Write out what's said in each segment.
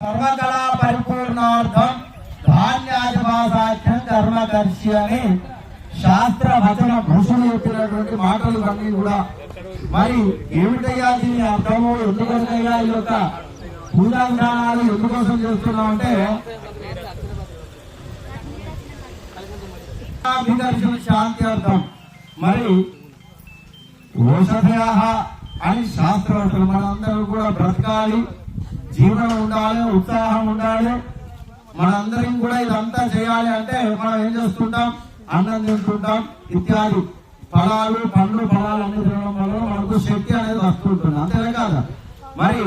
సర్వకళా పరిపూర్ణార్థం ధాన్యాధివాసాఖ్యం కర్మదర్శి అని శాస్త్ర వచన భూషణ చెప్పినటువంటి మాటలు ఇవన్నీ కూడా. మరి ఏమిటయ్యా దీని అర్థము? ఎందుకోసమయ్యా ఈ యొక్క పూజా విధానాలు ఎందుకోసం చేస్తున్నాం అంటే శాంతి అర్థం. మరి ఓషధయా అని శాస్త్రం మనందరూ కూడా బ్రతకాలి. జీవనం ఉండాలి ఉత్సాహం ఉండాలి. మనందరం కూడా ఇదంతా చేయాలి అంటే మనం ఏం చేస్తుంటాం? అన్నం తింటుంటాం ఇత్యాది. ఫలాలు పండ్లు ఫలాలు అన్ని తినడం వల్ల మనకు శక్తి అనేది వస్తుంటుంది అంతేనే కాదు? మరి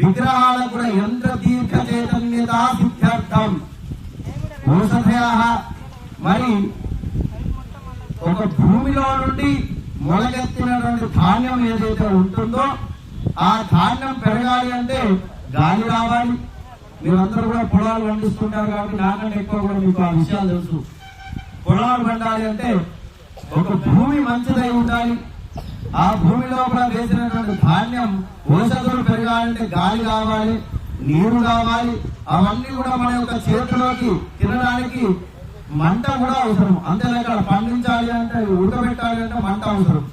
విగ్రహాలకు కూడా యంత్ర దీర్ఘ చైతన్యత సిద్ధార్థం ఓషధయాహ మరి ఒక భూమిలో నుండి మొలకెత్తినటువంటి ధాన్యం ఏదైతే ఉంటుందో ఆ ధాన్యం పెరగాలి అంటే గాలి రావాలి. మీరందరూ కూడా పొలాలు పండిస్తుంటారు కాబట్టి నాకంటే ఎక్కువ కూడా మీకు ఆ విషయాలు తెలుసు. పొలాలు పండాలి అంటే ఒక భూమి మంచిదై ఉండాలి. ఆ భూమి లోపల వేసినటువంటి ధాన్యం ఔషధులు పెరగాలంటే గాలి కావాలి నీరు కావాలి అవన్నీ కూడా మన యొక్క చేతిలోకి తినడానికి మంట కూడా అవసరం. అంతేనా పండించాలి అంటే ఉడకబెట్టాలి అంటే మంట అవసరం.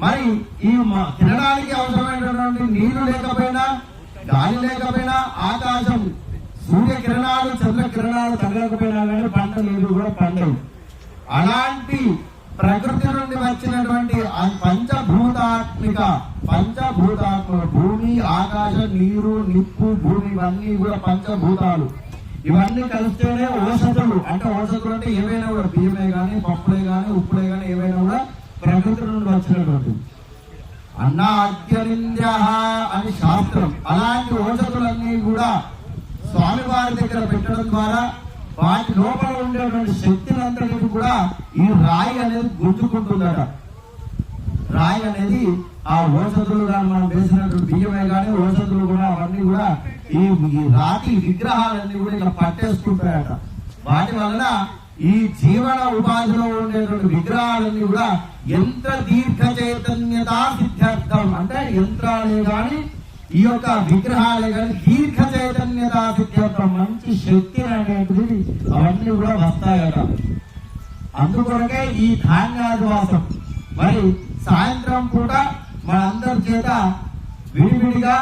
మరి ఈ తినడానికి అవసరమైనటువంటి నీరు లేకపోయినా గాలి లేకపోయినా ఆకాశం సూర్య కిరణాలు చంద్ర కిరణాలు తగలకపోయినా కానీ పంట లేదు కూడా పండవు. అలాంటి ప్రకృతి నుండి వచ్చినటువంటి పంచభూతాత్మిక పంచభూతాత్మక భూమి ఆకాశం నీరు నిప్పు భూమి ఇవన్నీ కూడా పంచభూతాలు. ఇవన్నీ కలిస్తేనే ఔషధులు అంటే ఔషధులు అంటే ఏవైనా కూడా బియ్యమే కానీ పప్పులే కానీ ఉప్పులే కానీ ఏవైనా కూడా ప్రకృతి నుండి వచ్చినటువంటి అన్నాద్యనింద్ర అని శాస్త్రం. అలాంటి ఔషధులన్నీ కూడా స్వామివారి దగ్గర పెట్టడం ద్వారా వాటి లోపల ఉండేటువంటి శక్తినంతటిని కూడా ఈ రాయి అనేది గుంజుకుంటుందట రాయి అనేది ఆ ఔషధులు కానీ మనం వేసినటువంటి బియ్యమే కానీ ఔషధులు కూడా అవన్నీ కూడా ఈ ఈ రాతి విగ్రహాలన్నీ కూడా ఇలా పట్టేసుకుంటాయట. వాటి వలన ఈ జీవన ఉపాధిలో ఉండేటువంటి విగ్రహాలన్నీ కూడా యంత్ర దీర్ఘ చైతన్యత సిద్ధ్యర్థం అంటే యంత్రాలే గాని ఈ యొక్క విగ్రహాలే కానీ దీర్ఘ చైతన్యత సిద్ధ్యర్థం మంచి శక్తి అనేటువంటిది అవన్నీ కూడా వస్తాయట. అందుకొరకే ఈ ధాన్యాదివాసం. మరి సాయంత్రం పూట మనందరి చేత విడివిడిగా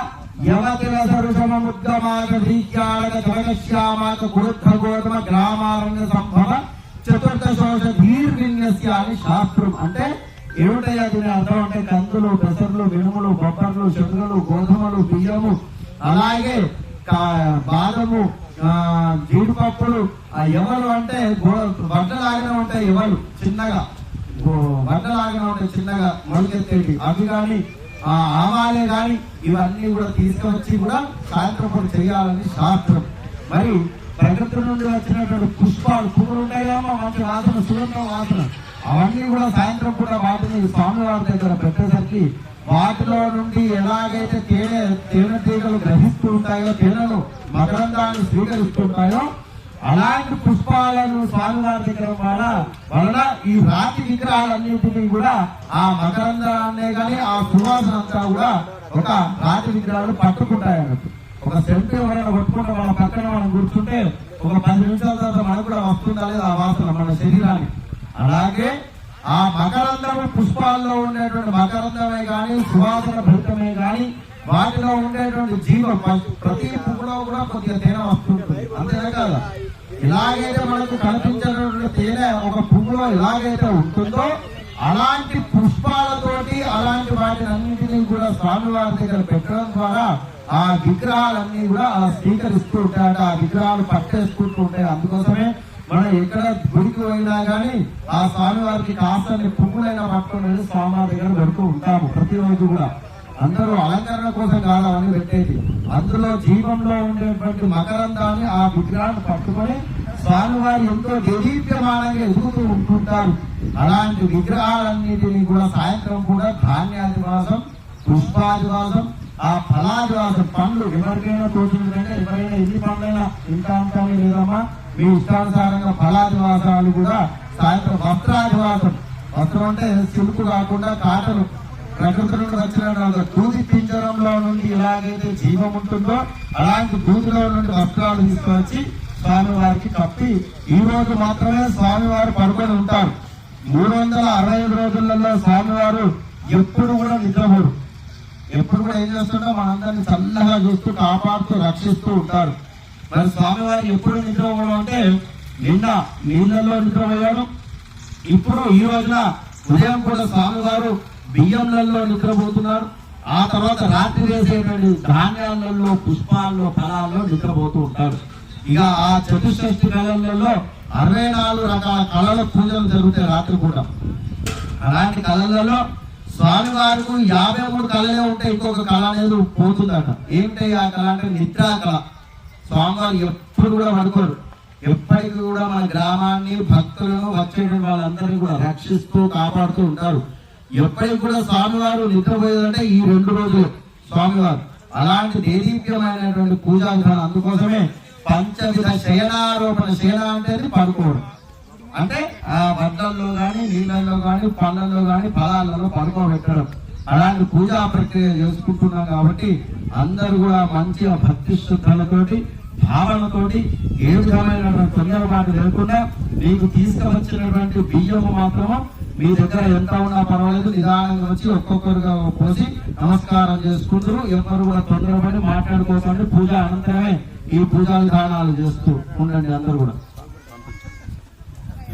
యవతిల సరుషముద్గమాక జగశ్యామాక కురుద్ధ గోధమ గ్రామారణ్య సంభవ చతుర్థశోష ధీర్విన్యస్య శాస్త్రం. అంటే ఏమిటయ్యా దీని అర్థం? అంటే కందులు పెసర్లు మినుములు బొబ్బర్లు శనగలు గోధుమలు బియ్యము అలాగే బాదము జీడిపప్పులు ఆ ఎవరు అంటే గో- వడ్డలాగానే ఉంటాయి ఎవరు? చిన్నగా. గో- వడ్డలాగానే ఉంటాయి చిన్నగా మొలకెత్తేవి అవి కానీ ఆ ఆవాలే గాని ఇవన్నీ కూడా తీసుకువచ్చి కూడా సాయంత్రం చేయాలని శాస్త్రం. మరి ప్రకృతి నుండి వచ్చినటువంటి పుష్పాలు పువ్వులు ఉంటాయి కదా మంచి వాసన సుగంధ వాసన. అవన్నీ కూడా సాయంత్రం కూడా వాటిని స్వామివారి దగ్గర పెట్టేసరికి వాటిలో నుండి ఎలాగైతే తేనె తేనెటీగలు గ్రహిస్తూ ఉంటాయో తేనెలు మకరందాన్ని స్వీకరిస్తుంటాయో అలాంటి పుష్పాలను స్వామివారి దగ్గర వల్ల వలన ఈ రాతి విగ్రహాలన్నింటినీ కూడా ఆ మకరందాన్నే కానీ ఆ సువాసన అంతా కూడా ఒక రాతి విగ్రహాలు పట్టుకుంటాయి అన్నట్టు ఒక సెల్ఫీ ఎవరైనా కొట్టుకుంటే వాళ్ళ పక్కన మనం కూర్చుంటే ఒక పది నిమిషాల తర్వాత మనకు కూడా వస్తుందా లేదా ఆ వాసన మన శరీరానికి. అలాగే ఆ మకరందము పుష్పాల్లో ఉండేటువంటి మకరందమే కానీ సువాసన భరితమే కానీ వాటిలో ఉండేటువంటి జీవం ప్రతి పువ్వులో కూడా కొద్దిగా తేనె వస్తుంటుంది. అంతేనా కదా ఎలాగైతే మనకు కనిపించేటువంటి తేనె ఒక పువ్వులో ఎలాగైతే ఉంటుందో అలాంటి స్వామివారి దగ్గర పెట్టడం ద్వారా ఆ విగ్రహాలన్నీ కూడా ఆ స్వీకరిస్తూ ఉంటాయట ఆ విగ్రహాలు పట్టేసుకుంటూ ఉంటాయి. అందుకోసమే మనం ఎక్కడ గుడికి పోయినా కానీ ఆ స్వామివారికి కాస్తని పువ్వులైన పట్టుకుని స్వామివారి దగ్గర పెడుతూ ఉంటాము ప్రతిరోజు కూడా. అందరూ అలంకరణ కోసం కావాలని పెట్టేది. అందులో జీవంలో ఉండేటువంటి మకరందాన్ని ఆ విగ్రహాన్ని పట్టుకొని స్వామివారి ఎంతో దేదీప్యమానంగా ఎదుగుతూ ఉంటుంటారు. అలాంటి విగ్రహాలన్నిటినీ కూడా సాయంత్రం కూడా ధాన్యాది మాసం పుష్పాదివాసం ఆ ఫలాదివాసం పండ్లు ఎవరికైనా తోచిందంటే ఎవరైనా ఎన్ని పండ్లైనా ఇంత అంతా లేదమ్మా? మీ ఇష్టానుసారంగా ఫలాదివాసాలు కూడా సాయంత్రం వస్త్రాదివాసం. వస్త్రం అంటే సిల్క్ కాకుండా కాటలు ప్రకృతి నుండి వచ్చిన దూది పింజరంలో నుండి ఎలాగైతే జీవం ఉంటుందో అలాంటి దూదిలో నుండి వస్త్రాలు తీసుకొచ్చి స్వామివారికి కప్పి ఈ రోజు మాత్రమే స్వామివారు పడుకొని ఉంటారు. మూడు వందల అరవై ఐదు రోజులలో స్వామివారు ఎప్పుడు కూడా నిద్రపోరు. ఎప్పుడు కూడా ఏం చేస్తుండో మనందరినీ చల్లగా చూస్తూ కాపాడుతూ రక్షిస్తూ ఉంటారు. మరి స్వామివారు ఎప్పుడు నిద్రపోవడం అంటే నిన్న నీళ్ళల్లో నిద్రపోయాడు. ఇప్పుడు ఈ రోజున ఉదయం కూడా స్వామివారు బియ్యంలలో నిద్రపోతున్నారు. ఆ తర్వాత రాత్రి వేసేటువంటి ధాన్యాలలో పుష్పాల్లో ఫలాల్లో నిద్రపోతూ ఉంటారు. ఇక ఆ చతుష్షష్టి కళలలో అరవై నాలుగు రకాల కళల పూజలు జరుగుతాయి రాత్రి కూడా అలాంటి కళలలో స్వామివారికి యాభై మూడు కళలే ఉంటే ఇంకొక కళ అనేది పోతుందట. ఏంటి ఆ కళ అంటే నిద్రా కళ. స్వామివారు ఎప్పుడు కూడా పడుకోరు. ఎప్పటికీ కూడా మన గ్రామాన్ని భక్తులను వచ్చేటువంటి వాళ్ళందరినీ కూడా రక్షిస్తూ కాపాడుతూ ఉంటారు. ఎప్పటికి కూడా స్వామివారు నిద్రపోయేదంటే ఈ రెండు రోజులు స్వామివారు. అలాంటి దేదీప్యమైనటువంటి పూజా విధానం. అందుకోసమే పంచవిధ శయనారోపణ శయన అంటే పడుకోవడం. అంటే ఆ బద్దల్లో గాని నీళ్ళల్లో గాని పళ్ళల్లో గాని ఫలాలలో పడుకోబెట్టడం. అలాంటి పూజా ప్రక్రియ చేసుకుంటున్నాం కాబట్టి అందరూ కూడా మంచిగా భక్తి శ్రద్ధలతోటి భావనతోటి ఏ విధమైన తొందరపాటు లేకుండా మీకు తీసుకువచ్చినటువంటి బియ్యము మాత్రము మీ దగ్గర ఎంత ఉన్నా పర్వాలేదు నిదానంగా వచ్చి ఒక్కొక్కరుగా పోసి నమస్కారం చేసుకుంటారు ఎవరు కూడా తొందరపడి మాట్లాడుకోకండి. పూజ అనంతరమే ఈ పూజా విధానాలు చేస్తూ ఉండండి అందరూ కూడా.